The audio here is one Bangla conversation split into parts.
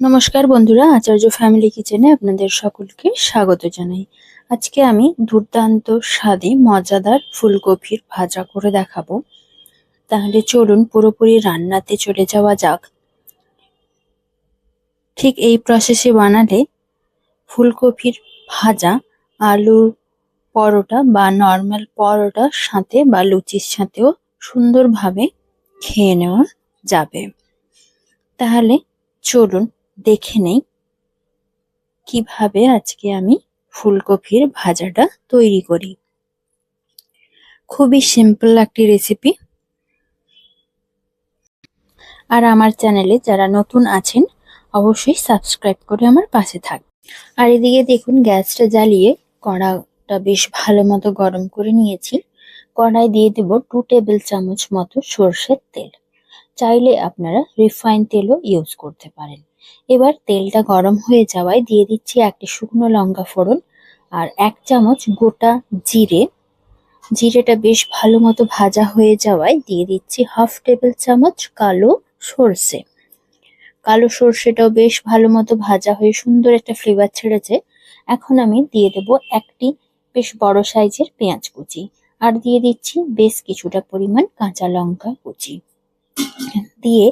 নমস্কার বন্ধুরা, আচার্য ফ্যামিলি কিচেনে আপনাদের সকলকে স্বাগত জানাই। আজকে আমি দুর্দান্ত স্বাদে মজাদার ফুলকপির ভাজা করে দেখাবো। তাহলে চলুন পুরোপুরি রান্নাতে চলে যাওয়া যাক। ঠিক এই প্রসেসে বানালে ফুলকপির ভাজা, আলুর পরোটা বা নর্মাল পরোটার সাথে বা লুচির সাথেও সুন্দরভাবে খেয়ে নেওয়া যাবে। তাহলে চলুন দেখে নেই কীভাবে আজকে আমি ফুলকপির ভাজাটা তৈরি করি। খুবই সিম্পল একটি রেসিপি আর আমার চ্যানেলে যারা নতুন আছেন, অবশ্যই সাবস্ক্রাইব করে আমার পাশে থাক। আর এদিকে দেখুন, গ্যাসটা জ্বালিয়ে কড়াটা বেশ ভালো মতো গরম করে নিয়েছি। কড়াই দিয়ে দেব টু টেবিল চামচ মতো সর্ষের তেল। চাইলে আপনারা রিফাইন তেলও ইউজ করতে পারেন। এবার তেলটা গরম হয়ে যাওয়ায় দিয়ে দিচ্ছি একটি শুকনো লঙ্কা ফোড়ন আর এক চামচ গোটা জিরে। জিরেটা বেশ ভালো মতো ভাজা হয়ে যাওয়ায় দিয়ে দিচ্ছি হাফ টেবিল চামচ কালো সর্ষে। কালো সর্ষেটাও বেশ ভালো মতো ভাজা হয়ে সুন্দর একটা ফ্লেভার ছেড়েছে। এখন আমি দিয়ে দেব একটি বেশ বড় সাইজের পেঁয়াজ কুচি আর দিয়ে দিচ্ছি বেশ কিছুটা পরিমাণ কাঁচা লঙ্কা কুচি। দিয়ে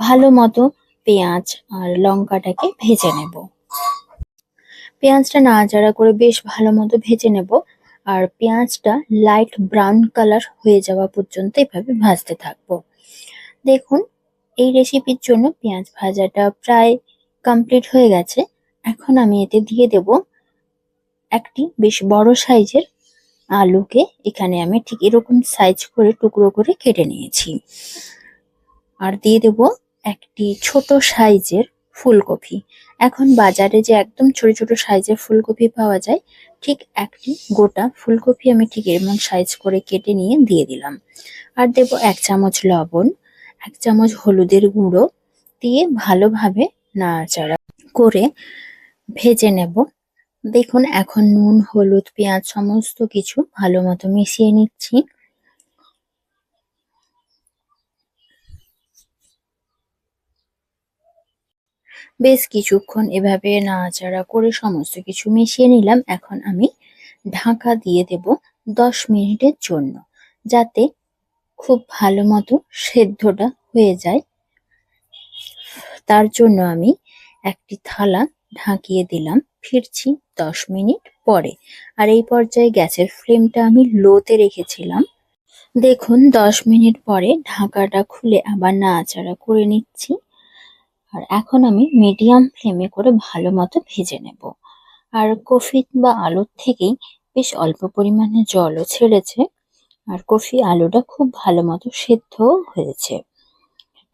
ভালো মতো পেঁয়াজ আর লঙ্কাটাকে ভেজে নেব। পেঁয়াজটা নাড়াচাড়া করে বেশ ভালো মতো ভেজে নেব আর পেঁয়াজটা লাইট ব্রাউন কালার হয়ে যাওয়া পর্যন্ত এভাবে ভাজতে থাকব। দেখুন, এই রেসিপির জন্য পেঁয়াজ ভাজাটা প্রায় কমপ্লিট হয়ে গেছে। এখন আমি এতে দিয়ে দেব একটি বেশ বড় সাইজের আলুকে। এখানে আমি ঠিক এরকম সাইজ করে টুকরো করে কেটে নিয়েছি। আর দিয়ে দেব একটি ছোট সাইজের ফুলকপি। এখন বাজারে যে একদম ছোট ছোট সাইজের ফুলকপি পাওয়া যায়, ঠিক একটি গোটা ফুলকপি আমি ঠিক এমন সাইজ করে কেটে নিয়ে দিয়ে দিলাম। আর দেব এক চামচ লবণ, এক চামচ হলুদের গুঁড়ো দিয়ে ভালোভাবে নাড়াচাড়া করে ভেজে নেব। দেখুন, এখন নুন, হলুদ, পেঁয়াজ, সমস্ত কিছু ভালো মতো মিশিয়ে নিচ্ছি। বেশ কিছুক্ষণ এভাবে নাড়াচাড়া করে সমস্ত কিছু মিশিয়ে নিলাম। এখন আমি ঢাকা দিয়ে দেব দশ মিনিটের জন্য, যাতে খুব ভালো মতো সেদ্ধটা হয়ে যায়। তার জন্য আমি একটি থালা ঢাকিয়ে দিলাম। ফিরছি দশ মিনিট পরে। আর এই পর্যায়ে গ্যাসের ফ্লেমটা আমি লোতে রেখেছিলাম। দেখুন, দশ মিনিট পরে ঢাকাটা খুলে আবার নাড়াচাড়া করে নিচ্ছি। আর এখন আমি মিডিয়াম ফ্লেমে করে ভালো মতো ভেজে নেব। আর কফি বা আলুর থেকেই বেশ অল্প পরিমাণে জলও ছেড়েছে। আর কফি আলুটা খুব ভালো মতো সেদ্ধও হয়েছে।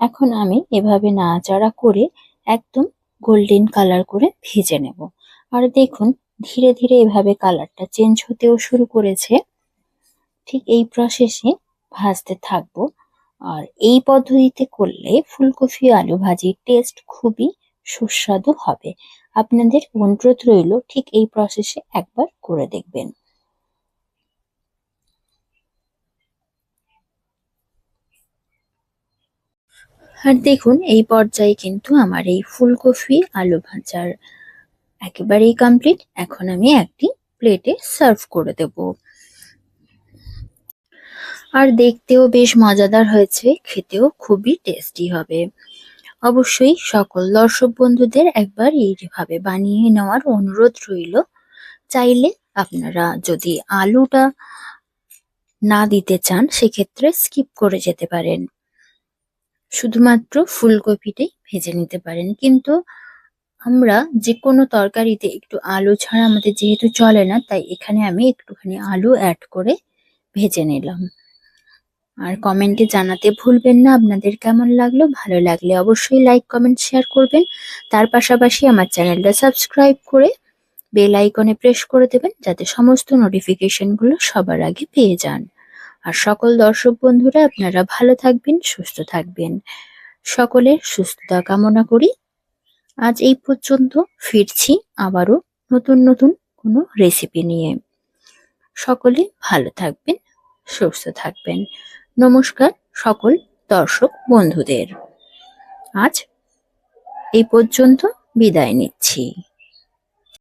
এখন আমি এভাবে নাড়াচাড়া করে একদম গোল্ডেন কালার করে ভেজে নেব। আর দেখুন, ধীরে ধীরে এভাবে কালারটা চেঞ্জ হতেও শুরু করেছে। ঠিক এই প্রসেসে ভাজতে থাকব। আর এই পদ্ধতিতে করলে ফুলকপি, আলু ভাজির টেস্ট খুবই সুস্বাদু হবে। আপনাদের অনুরোধ রইল ঠিক এই প্রসেসে একবার করে দেখবেন। আর দেখুন, এই পর্যায়ে কিন্তু আমার এই ফুলকপি, আলু ভাজার একেবারেই কমপ্লিট এখন আমি একটি প্লেটে সার্ভ করে দেব। আর দেখতেও বেশ মজাদার হয়েছে, খেতেও খুবই টেস্টি হবে। অবশ্যই সকল দর্শক বন্ধুদের একবার এইভাবে বানিয়ে নেওয়ার অনুরোধ রইল। চাইলে আপনারা যদি আলুটা না দিতে চান, সেক্ষেত্রে স্কিপ করে যেতে পারেন। শুধুমাত্র ফুলকপিটাই ভেজে নিতে পারেন। কিন্তু আমরা যে কোনো তরকারিতে একটু আলু ছাড়া আমাদের যেহেতু চলে না, তাই এখানে আমি একটুখানি আলু অ্যাড করে ভেজে নিলাম। আর কমেন্টে জানাতে ভুলবেন না। আপনাদের কেমন লাগল? ভালো লাগলে অবশ্যই লাইক কমেন্ট শেয়ার করবেন। তার পাশাপাশি আমার চ্যানেলটা সাবস্ক্রাইব করে বেল আইকনে প্রেস করে দেবেন যাতে সমস্ত নোটিফিকেশনগুলো সবার আগে পেয়ে যান। আর সকল দর্শক বন্ধুরা, আপনারা ভালো থাকবেন, সুস্থ থাকবেন। সকলের সুস্থতা কামনা করি। আজ এই পর্যন্ত ফিরছি আবারও নতুন নতুন কোনো রেসিপি নিয়ে। সকলে ভালো থাকবেন, সুস্থ থাকবেন। নমস্কার সকল দর্শক বন্ধুদের। আজ এই পর্যন্ত বিদায় নিচ্ছি।